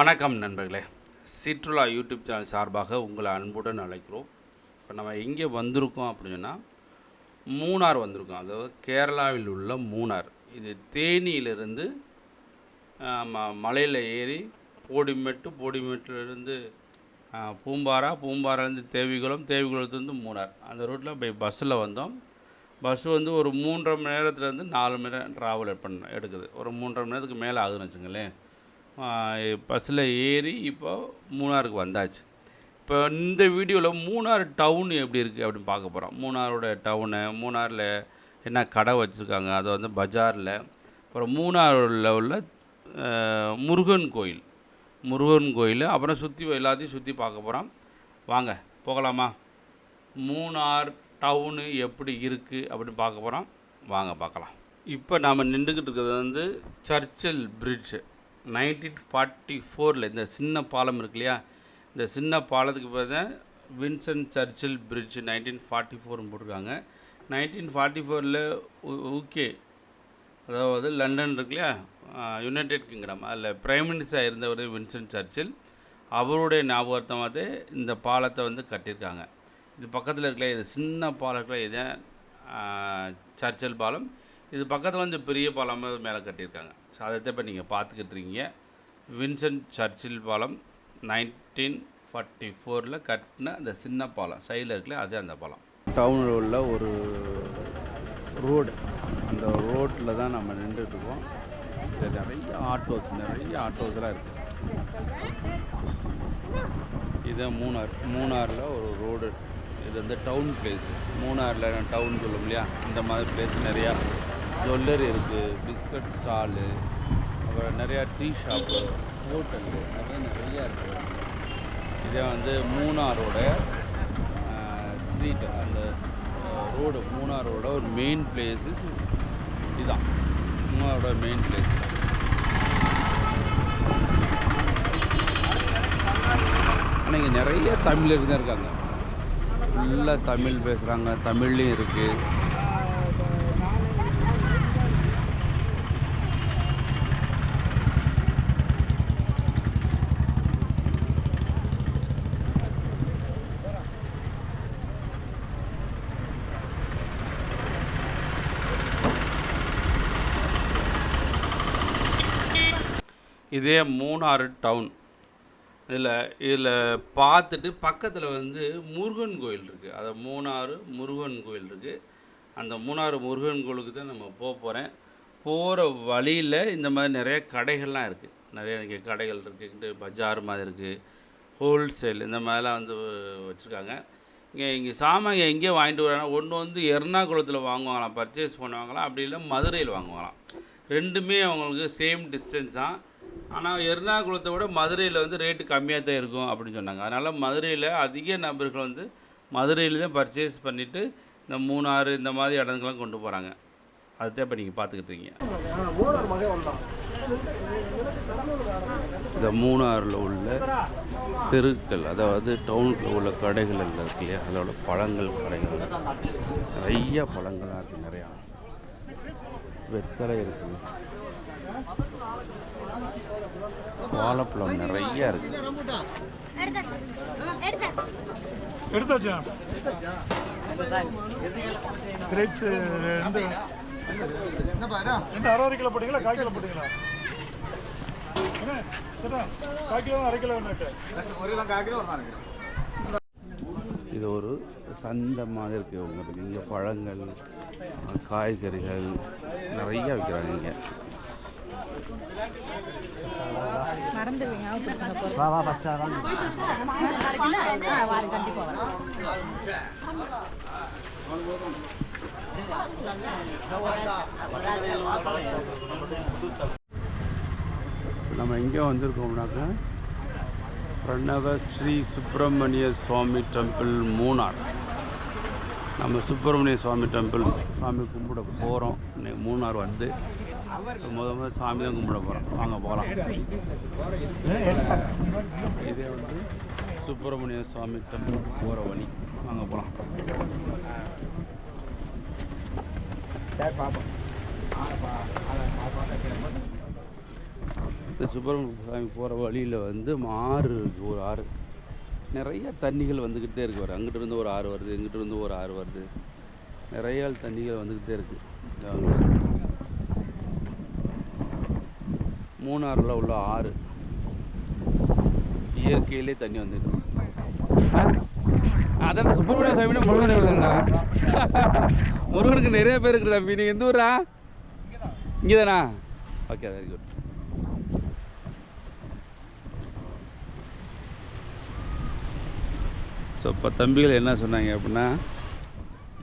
வணக்கம் நண்பர்களே. சிற்றுலா YouTube channel சார்பாக உங்களை அன்புடன் அழைக்கிறோம். இப்போ நம்ம எங்கே வந்திருக்கோம் அப்படின்னு சொன்னால் மூணார் வந்திருக்கோம். அதாவது கேரளாவில் உள்ள மூணார். இது தேனியிலிருந்து மலையில் ஏறி போடிமெட்டு போடிமெட்டிலிருந்து பூம்பாரா பூம்பாராலேருந்து தேவிகுளம் தேவிகுளத்துலேருந்து மூணார். அந்த ரூட்டில் போய் பஸ்ஸில் வந்தோம். பஸ் வந்து ஒரு மூன்றரை மணி நேரத்துலேருந்து நாலு மணி நேரம் ட்ராவல் பண்ண எடுக்குது. ஒரு மூன்றரை மணி நேரத்துக்கு மேலே ஆகுதுன்னு வச்சுங்களேன் பஸ்ஸில் ஏறி இப்போ மூணாருக்கு வந்தாச்சு. இப்போ இந்த வீடியோவில் மூணார் டவுன் எப்படி இருக்குது அப்படின்னு பார்க்க போகிறோம் மூணாரோட டவுனு மூணாரில் என்ன கடை வச்சுருக்காங்க அது வந்து பஜாரில். அப்புறம் மூணாரில் உள்ள முருகன் கோயில். முருகன் கோயில் அப்புறம் சுற்றி எல்லாத்தையும் சுற்றி பார்க்க போகிறோம் வாங்க போகலாமா? மூணார் டவுனு எப்படி இருக்குது அப்படின்னு பார்க்க போகிறோம் வாங்க பார்க்கலாம். இப்போ நாம் நின்றுக்கிட்டு இருக்கிறது வந்து சர்ச்சில் பிரிட்ஜு நைன்டீன் ஃபார்ட்டி ஃபோரில் இந்த சின்ன பாலம் இருக்கு இல்லையா? இந்த சின்ன பாலத்துக்கு பார்த்தா வின்சென்ட் சர்ச்சில் பிரிட்ஜ் நைன்டீன் ஃபார்ட்டி ஃபோர்னு போட்டிருக்காங்க. நைன்டீன் ஃபார்ட்டி ஃபோரில் ஓகே அதாவது லண்டன் இருக்கு இல்லையா? யுனைடெட் கிங்டம் அதில் பிரைம் மினிஸ்டராக இருந்தவர் வின்சென்ட் சர்ச்சில். அவருடைய ஞாபகார்த்தமாக இந்த பாலத்தை வந்து கட்டியிருக்காங்க. இது பக்கத்தில் இருக்கல இது சின்ன பாலம் இருக்கல சர்ச்சில் பாலம். இது பக்கத்தில் வந்து பெரிய பாலம் மேலே கட்டியிருக்காங்க. அதை இப்போ நீங்கள் பார்த்துக்கிட்டு இருக்கீங்க. வின்சென்ட் சர்ச்சில் பாலம் நைன்டீன் ஃபார்ட்டி ஃபோரில் கட்டின அந்த சின்ன பாலம் சைடில் இருக்கல அதே அந்த பாலம். டவுனில் உள்ள ஒரு ரோடு அந்த ரோட்டில் தான் நம்ம நின்றுட்டுருக்கோம் இருக்கோம். நிறைய ஆட்டோஸ் நிறைய ஆட்டோஸ்லாம் இருக்குது இது மூணார் மூணாரில் ஒரு ரோடு இது வந்து டவுன் பிளேஸ் மூணாரில் டவுன் சொல்லும் இல்லையா? இந்த மாதிரி பிளேஸ் நிறையா ஜுவல்லரி இருக்குது பிஸ்கட் ஸ்டாலு அப்புறம் நிறையா டீ ஷாப்பு ஹோட்டலு நிறைய நிறையா இருக்குது இதே வந்து மூணாரோட ஸ்ட்ரீட் அந்த ரோடு மூணாரோட ஒரு மெயின் பிளேஸஸ் இதுதான். மூணாரோட மெயின் பிளேஸ் ஆனால் இங்கே நிறைய தமிழ் தான் இருக்காங்க. ஃபுல்லாக தமிழ் பேசுகிறாங்க தமிழ்லேயும் இருக்குது இதே மூணாறு டவுன். இதில் இதில் பார்த்துட்டு பக்கத்தில் வந்து முருகன் கோயில் இருக்குது அது மூணாறு முருகன் கோயில் இருக்குது அந்த மூணாறு முருகன் கோயிலுக்கு தான் நம்ம போக போகிறேன் போகிற வழியில் இந்த மாதிரி நிறைய கடைகள்லாம் இருக்குது நிறைய இங்கே கடைகள் இருக்குது பஜார் மாதிரி இருக்குது ஹோல்சேல் இந்த மாதிரிலாம் வந்து வச்சுருக்காங்க. இங்கே இங்கே சாமான் எங்கேயோ வாங்கிட்டு வராங்க. ஒன்று வந்து எர்ணாகுளத்தில் வாங்குவாங்களாம். பர்ச்சேஸ் பண்ணுவாங்களாம். அப்படி இல்லை மதுரையில் வாங்குவாங்களாம். ரெண்டுமே அவங்களுக்கு சேம் டிஸ்டன்ஸ் தான் ஆனால் எர்ணாகுளத்தை விட மதுரையில் வந்து ரேட்டு கம்மியாக தான் இருக்கும் அப்படின்னு சொன்னாங்க. அதனால் மதுரையில் அதிக நபர்கள் வந்து மதுரையில் தான் பர்ச்சேஸ் பண்ணிவிட்டு இந்த மூணாறு இந்த மாதிரி இடங்கள்லாம் கொண்டு போகிறாங்க அதுதான் இப்போ நீங்கள் பார்த்துக்கிட்டு இருக்கீங்க. இந்த மூணாறில் உள்ள தெருக்கள் அதாவது டவுனுக்குள்ள உள்ள கடைகள் எல்லாம் இருக்கு இல்லையா? அதில் உள்ள பழங்கள் கடைகள் நிறைய பழங்கள்லாம் இருக்குது நிறையா. வெத்தலை இருக்குது. வாழைப்பழம் நிறைய ரம்புட்டான் எடுத்தாச்சா. கிரேப்ஸ் ரெண்டு. ரெண்டு அரை அரை கிலோ போட்டீங்களா? கால் கிலோ போட்டீங்களா? கால் கிலோ அரை கிலோ இது ஒரு சந்தை மாதிரி இருக்குது உங்களுக்கு இங்கே பழங்கள் காய்கறிகள் நிறைய விற்கிறாங்க இங்கே. வா வா நம்ம எங்கே வந்திருக்கோம்னாக்கா பிரணவ ஸ்ரீ சுப்பிரமணிய சுவாமி டெம்பிள் மூணார். நம்ம சுப்பிரமணிய சுவாமி டெம்பிள் சாமி கும்பிட போகிறோம் இன்னைக்கு மூணார் வந்து முத முதல் சாமி தான் கும்பிட போகிறோம் வாங்க போகலாம். இதே வந்து சுப்பிரமணிய சுவாமி டெம்பிள் போகிற வழி. வாங்க போகலாம். இந்த சுப்பிரமணிய சாமி போகிற வழியில் வந்து ஆறு இருக்குது ஒரு ஆறு. நிறைய தண்ணிகள் வந்துக்கிட்டே இருக்கு வர அங்கிட்டு இருந்து ஒரு ஆறு வருது இங்கிட்டு இருந்து ஒரு ஆறு வருது. நிறைய தண்ணிகள் வந்துக்கிட்டே இருக்குது மூணாறில் உள்ள ஆறு. இயற்கையிலே தண்ணி வந்துருக்கு. அதான் சுப்பிரமணிய சாமினா முருகன் முருகனுக்கு நிறைய பேர் இருக்குது தம்பி. நீங்கள் எந்த ஊரா இங்கே தானா ஓகே வெரி குட் ஸோ இப்போ தம்பிகள் என்ன சொன்னாங்க அப்படின்னா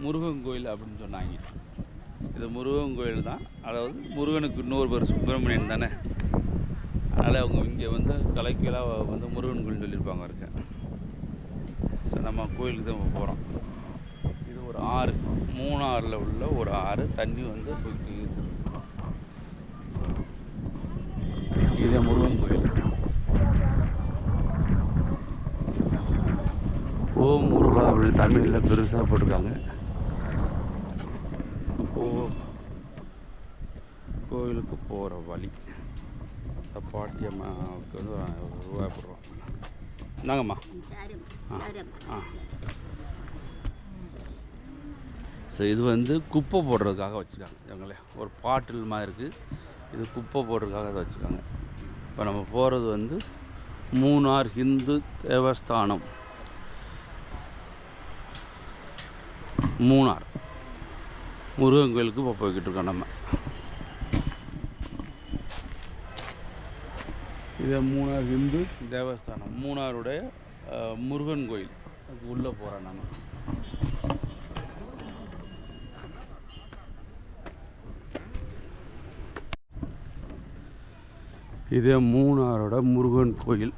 முருகன் கோயில் அப்படின்னு சொன்னாங்க. இது முருகன் கோயில் தான் அதாவது முருகனுக்கு இன்னொரு பேர் சுப்பிரமணியன் தானே? அதனால் அவங்க இங்கே வந்து கலைக்கலாக வந்து முருகன் கோயில் சொல்லியிருப்பாங்க இருக்க. ஸோ நம்ம கோயிலுக்கு தான் போகிறோம் இது ஒரு ஆறு மூணாறில் உள்ள ஒரு ஆறு தண்ணி வந்து போய்ட்டு இதே இது முருகன் கோயில். ஓம் முருகா அப்படின்னு தமிழில் பெருசாக போட்டிருக்காங்க. ஓ கோயிலுக்கு போகிற வழி. இந்த பாட்டியம்மாவுக்கு வந்து ரூபாய்ப்படுறோம் இந்தாங்கம்மா. ஆ. ஆ. ஸோ இது வந்து குப்பை போடுறதுக்காக வச்சுருக்காங்க. இவங்களே. ஒரு பாட்டில் மாதிரி இருக்குது இது குப்பை போடுறதுக்காக அதை வச்சுருக்காங்க. இப்போ நம்ம போகிறது வந்து மூணார் ஹிந்து தேவஸ்தானம். மூணார். முருகன் கோயிலுக்கு இப்போ போய்கிட்டு இருக்கோம் நம்ம. இது மூணார் ஹிந்து தேவஸ்தானம். மூணாருடைய முருகன் கோயில். அதுக்கு உள்ளே போகிறேன் நான். இதே மூணாரோட முருகன் கோயில்.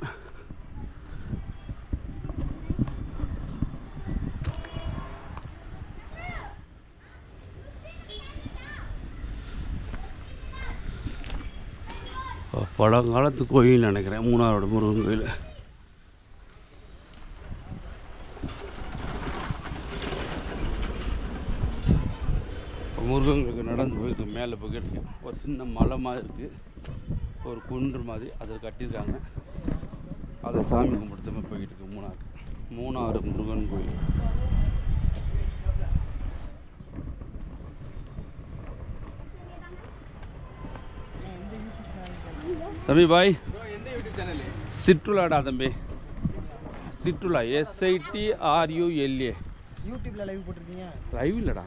பழங்காலத்து கோயில் நினைக்கிறேன் மூணாரோட முருகன் கோயில். முருகங்களுக்கு நடந்து போயிருக்கு மேலே போய்கிட்டு ஒரு சின்ன மலை மாதிரி இருக்குது ஒரு குன்று மாதிரி அதில் கட்டியிருக்காங்க. அதை சாமி கும்பிடுத்த போய்கிட்டு இருக்கு மூணாறு. மூணாறு முருகன் கோயில். தம்பி பாய் சிற்றுலாடா தம்பி. சிற்றுலா எஸ்ஐடி ஆர்யூஎல்ஏ யூடியூப்ல லைவ் போட்டிருக்கீங்க? லைவ் இல்லைடா.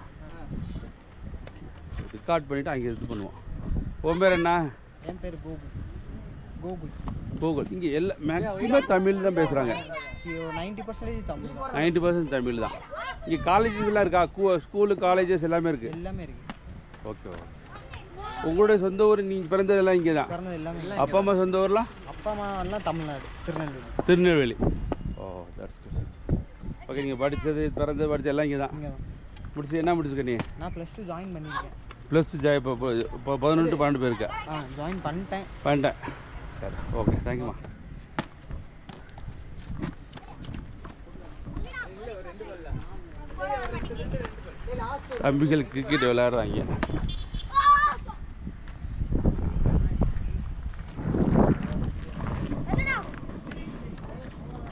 ரெக்கார்ட் பண்ணிவிட்டு அங்கே இது பண்ணுவோம். உன் பேர் என்ன? என் பேர் கோகுல். கோகுல். கூகுள் இங்கே எல்லா மேக்ஸிமம் தமிழ் தான் பேசுகிறாங்க நைன்டி பர்சன்டேஜ் தமிழ் தான். நைன்டி பர்சன்ட் தமிழ் தான். இங்கே காலேஜஸ்லாம் இருக்கா? ஸ்கூலு காலேஜஸ் எல்லாமே இருக்குது எல்லாமே இருக்கு. ஓகே ஓகே உங்களுடைய சொந்த ஊர் நீங்கள் பிறந்ததெல்லாம் இங்கே தான் பிறந்தது எல்லாமே அப்பா அம்மா சொந்த ஊர்லாம் அப்பா அம்மா எல்லாம் Tamil Nadu Tirunelveli. Tirunelveli. Oh that's good okay நீங்கள் படித்தது பிறந்தது படித்தது எல்லாம் இங்கே தான் முடிச்சு என்ன முடிச்சுக்க நீ? நான் ப்ளஸ் டூ ஜாயின் பண்ணியிருக்கேன். ப்ளஸ் ஜா இப்போ இப்போ இப்போ பதினொன்று பன்னெண்டு போயிருக்க ஆ ஜாயின் பண்ணிட்டேன். பண்ணிட்டேன். சரி ஓகே தேங்க்யூம்மா தம்பிகள் கிரிக்கெட் விளையாடுறாங்க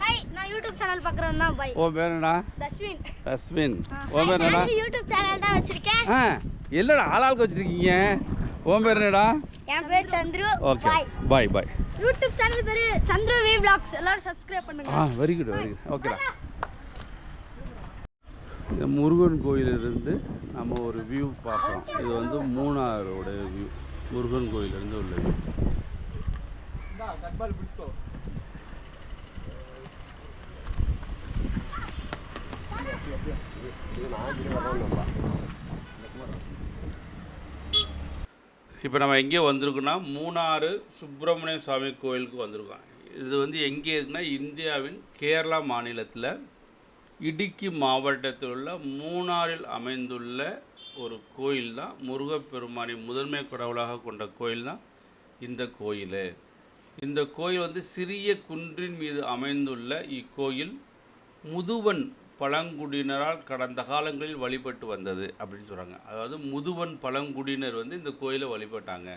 ஹாய் நான் யூடியூப் சேனல் பார்க்குறேன் தான் பாய் உன் பேர் என்னடா? தஸ்வின். அஸ்வின் உன் பேர் என்னடா? நான் யூடியூப் சேனல் தான் வச்சிருக்கேன். ஆ இல்லைடா ஆளாளுக்கு வச்சுருக்கீங்க. உன் பேர் என்னடா? என் பேர் Chandru. Okay bye bye YouTube channel பேரு சந்துரு வி எல்லாரும் சப்ஸ்கிரைப் பண்ணுங்க. Ah very good very good ஓகேடா இந்த முருகன் கோயிலிருந்து நம்ம ஒரு வியூ பார்க்குறோம் இது வந்து மூணாரோட வியூ முருகன் கோயிலிருந்து உள்ள வியூ இப்போ நம்ம எங்கே வந்திருக்கோம்னா மூணாறு சுப்பிரமணிய சுவாமி கோயிலுக்கு வந்திருக்கோம். இது வந்து எங்கே இருக்குன்னா இந்தியாவின் கேரளா மாநிலத்தில் இடுக்கி மாவட்டத்தில் உள்ள மூணாறில் அமைந்துள்ள ஒரு கோயில் தான் முருகப்பெருமானை முதன்மை கடவுளாக கொண்ட கோயில் தான் இந்த கோயில். இந்த கோயில் வந்து சிறிய குன்றின் மீது அமைந்துள்ள இக்கோயில் முதுவன் பழங்குடியினரால் கடந்த காலங்களில் வழிபட்டு வந்தது அப்படின்னு சொல்கிறாங்க அதாவது முதுவன் பழங்குடியினர் வந்து இந்த கோயிலை வழிபட்டாங்க.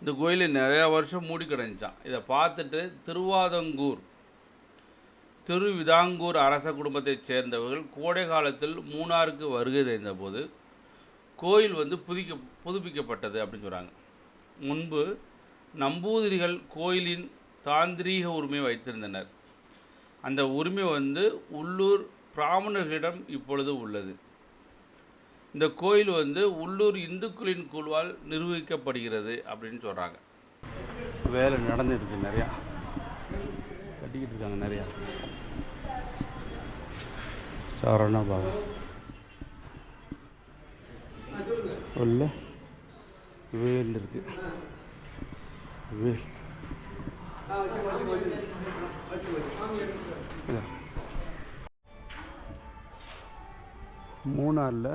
இந்த கோயில் நிறையா வருஷம் மூடி கிடந்துச்சான் இதை பார்த்துட்டு திருவாதங்கூர் திருவிதாங்கூர் அரச குடும்பத்தைச் சேர்ந்தவர்கள் கோடை காலத்தில் மூணாருக்கு வருகை தெரிந்தபோது கோயில் வந்து புதிக்க புதுப்பிக்கப்பட்டது அப்படின்னு சொல்கிறாங்க முன்பு நம்பூதிரிகள் கோயிலின் தாந்திரீக உரிமை வைத்திருந்தனர். அந்த உரிமை வந்து உள்ளூர் பிராமணர்களிடம் இப்பொழுது உள்ளது. இந்த கோயில் வந்து உள்ளூர் இந்துக்களின் குழுவால் நிர்வகிக்கப்படுகிறது அப்படின்னு சொல்கிறாங்க வேலை நடந்துருக்கு நிறையா. கட்டிக்கிட்டு இருக்காங்க நிறையா. சரணா பாபா. உள்ள வேல் இருக்குது வேல் மூணாரில்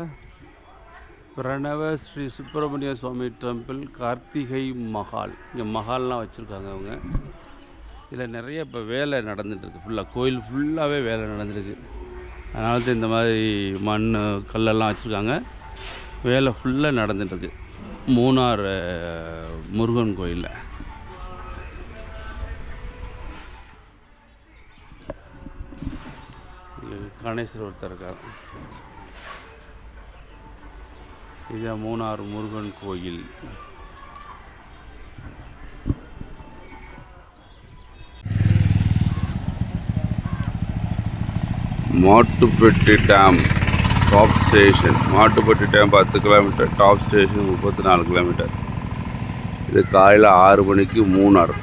பிரணவ ஸ்ரீ சுப்பிரமணிய சுவாமி டெம்பிள் கார்த்திகை மஹால். இங்கே மஹால்லாம் வச்சுருக்காங்க அவங்க. இதில் நிறைய இப்போ வேலை நடந்துட்டுருக்கு. ஃபுல்லாக கோயில் ஃபுல்லாகவே வேலை நடந்துருக்கு அதனால தான் இந்த மாதிரி மண் கல்லெல்லாம் வச்சுருக்காங்க. வேலை ஃபுல்லாக நடந்துட்டுருக்கு. மூணார் முருகன் கோயிலில். கணேசர் ஒருத்தர் இருக்கார். இது மூணார் முருகன் கோயில். Mattupetty dam top station Mattupetty dam பத்து கிலோமீட்டர் டாப் ஸ்டேஷன் முப்பத்தி நாலு கிலோமீட்டர். இது காலையில் ஆறு மணிக்கு மூணார்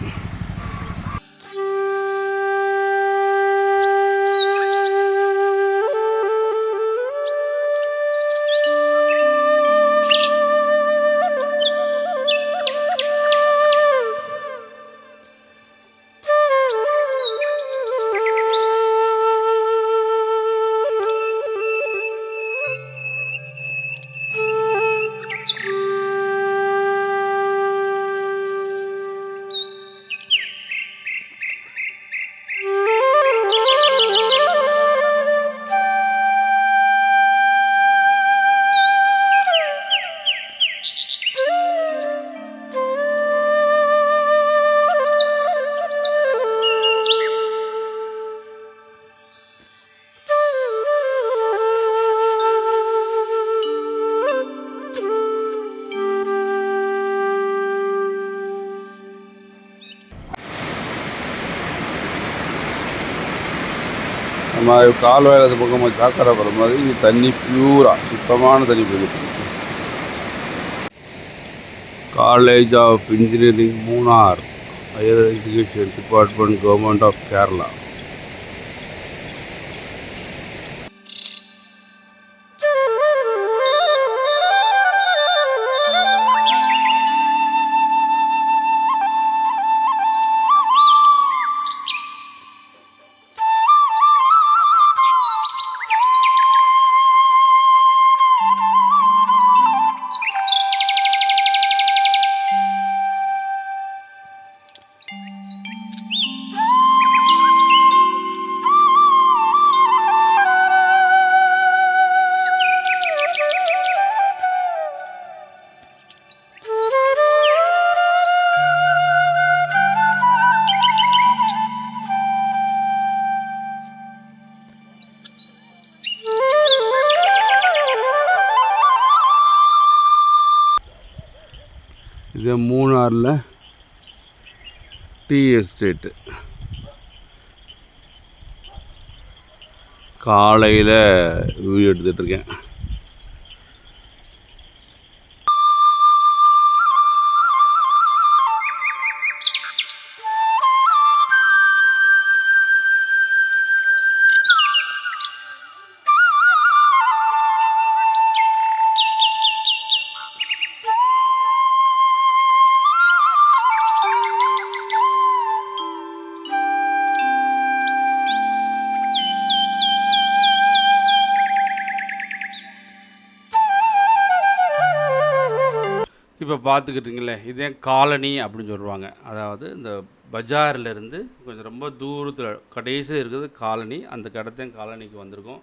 நம்ம கால்வாயில் அது பக்கம் சாக்கடை போகிற மாதிரி இது தண்ணி பியூராக சுத்தமான தண்ணி போயிட்டு college of engineering Munnar higher education department government of Kerala இது டீ எஸ்டேட்டு. காலையில் வீடியோ எடுத்துகிட்ருக்கேன் இப்போ பார்த்துக்கிட்டிங்களே இதே காலனி அப்படின்னு சொல்லுவாங்க. அதாவது இந்த பஜாரிலேருந்து கொஞ்சம் ரொம்ப தூரத்தில் கடைசியில் இருக்கிறது காலனி அந்த கடத்தையும் காலனிக்கு வந்திருக்கோம்.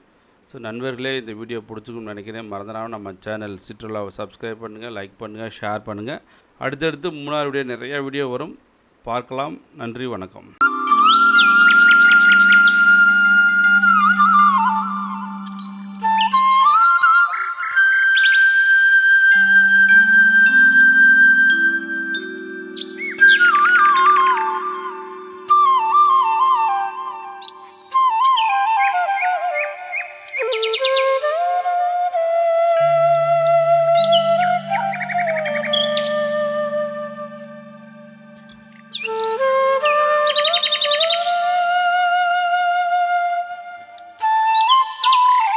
ஸோ நண்பர்களே இந்த வீடியோ பிடிச்சிக்கும்னு நினைக்கிறேன். மறந்துடாமல் நம்ம சேனல் சிற்றுலாவை சப்ஸ்கிரைப் பண்ணுங்கள் லைக் பண்ணுங்கள் ஷேர் பண்ணுங்கள் அடுத்தடுத்து மூணாறு வீடியோ நிறையா வீடியோ வரும். பார்க்கலாம். நன்றி வணக்கம்.